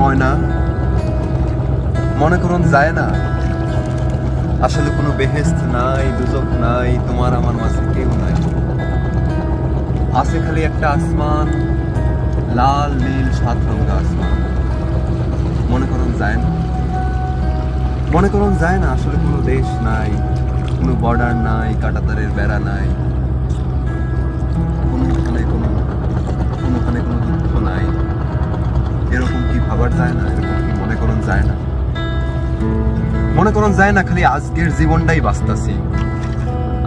ময়না, মনে করুন যায় না। আসলে কোনো বেহেস্ত নাই, দুজক নাই, তোমার আমার মাঝে কেউ নাই। আছে খালি একটা আসমান, লাল, নীল, সাত রঙা আসমান। মনে করুন যায় না। মনে করুন যায় না, আসলে কোনো দেশ নাই, কোনো বর্ডার নাই, কাটাতারের বেড়া নাই। এরকম যায় না, এরকম মনে করুন যায় না। মনে করুন যায় না, খালি আজকের জীবনটাই বাঁচতাছি।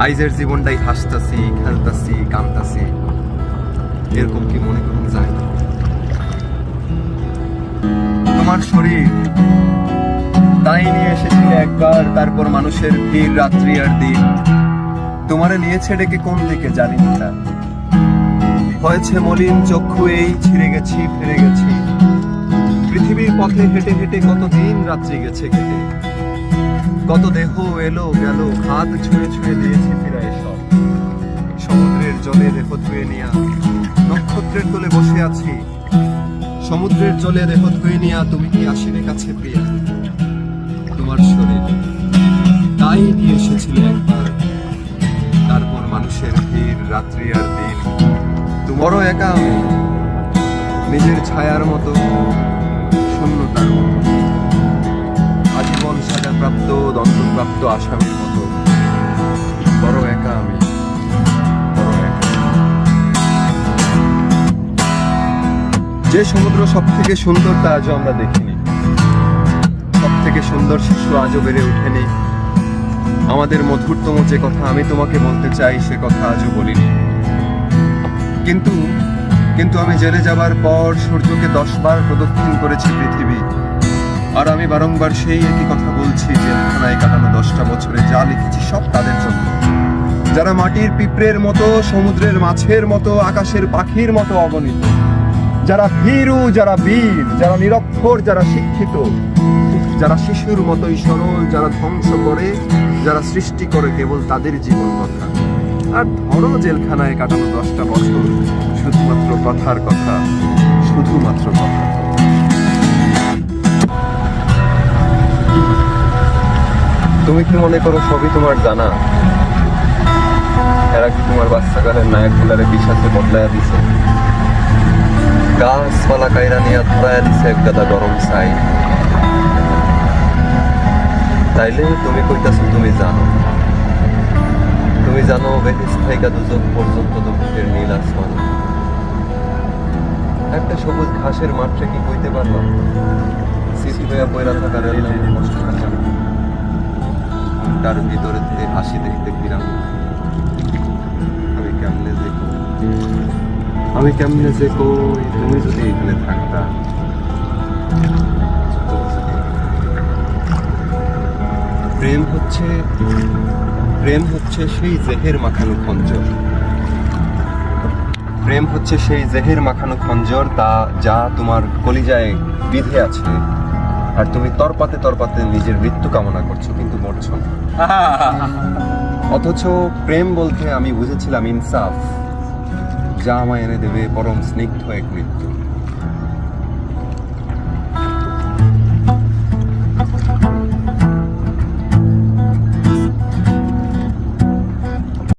আইজের জীবনটাই হাসতাছি, খেলতাছি কামতাছি এরকম কি মনে করুন যায় না? তোমার শরীর তাই নিয়ে এসেছিল একবার, তারপর মানুষের ভিড় রাত্রি আর দিন। তোমারে নিয়েছে ডেকে কোন দিকে জানি না। হয়েছে মলিন চক্ষু, এই ছিঁড়ে গেছি, ফিরে গেছি। পৃথিবীর পথে হেঁটে হেঁটে কত দিন রাত্রি গেছে কেটে। কত দেহ এলো গেল হাত ছুঁয়ে ছুঁয়ে দিয়েছি ফিরায় সব। সমুদ্রের জলে দেহ ধুয়ে নিয়া, নক্ষত্রের তলে বসে আছি। সমুদ্রের জলে দেহ ধুয়ে নিয়া তুমি কি আসিবে কাছে প্রিয়া? তোমার শরীর তাই নিয়ে এসেছিলে একবার। তারপর মানুষের ভিড়, রাত্রি আর দিন। তোমারও একা। নিজের ছায়ার মতো। সাজাপ্রাপ্ত দণ্ডপ্রাপ্ত আসামির মতো। বড় একা আমি। যে সমুদ্র সব থেকে সুন্দর তা আজও আমরা দেখিনি। সব থেকে সুন্দর শিশু আজও বেড়ে ওঠেনি। আমাদের মধুরতম যে কথা আমি তোমাকে বলতে চাই, সে কথা আজও বলিনি। কিন্তু কিন্তু আমি জেলে যাবার পর সূর্যকে দশবার প্রদক্ষিণ করেছি পৃথিবী। আর আমি বারংবার সেই একই কথা বলছি যে থানায় কাটানো দশটা বছরে যা লিখেছি সব তাদের জন্য। যারা মাটির পিঁপড়ের মতো, সমুদ্রের মাছের মতো, আকাশের পাখির মতো অগণিত, যারা ভীরু, যারা বীর, যারা নিরক্ষর, যারা শিক্ষিত, যারা শিশুর মতোই সরল, যারা ধ্বংস করে, যারা সৃষ্টি করে কেবল তাদের জীবন কথা। আর ধরো জেলখানায় কাটানো দশটা বছর, শুধুমাত্র কথার কথা, শুধুমাত্র কথা। তুমি কি মনে করো সবই তোমার জানা? এরা কি তোমার বাচ্চাকালের নায়ক গুলারে বিশ্বাসে বদলাইয়া দিছে? গাছপালা কাইরা নিয়ে ধরাইয়া দিছে এক গাদা গরম ছাই। তাইলে তুমি কইতাছো তুমি জানো। তুমি জানো বেহিস থেকে দুজন পর্যন্ত দুঃখের নীল আসমান। একটা সবুজ ঘাসের মাঠে কি কইতে পারলাম? সিসি হইয়া পয়রা থাকা রেল কষ্ট তার ভিতরে হাসি দেখতে ফিরাম আমি কেমনে যে আমি কেমনে যে কই তুমি যদি এখানে থাকতা, প্রেম হচ্ছে প্রেম হচ্ছে সেই জেহের মাখানো খঞ্জর। প্রেম হচ্ছে সেই জেহের মাখানো খঞ্জর তা, যা তোমার কলিজায় বিধে আছে। আর তুমি তরপাতে তরপাতে নিজের মৃত্যু কামনা করছ কিন্তু মরছো না। অথচ প্রেম বলতে আমি বুঝেছিলাম ইনসাফ যা আমায় এনে দেবে পরম স্নিগ্ধ এক মৃত্যু।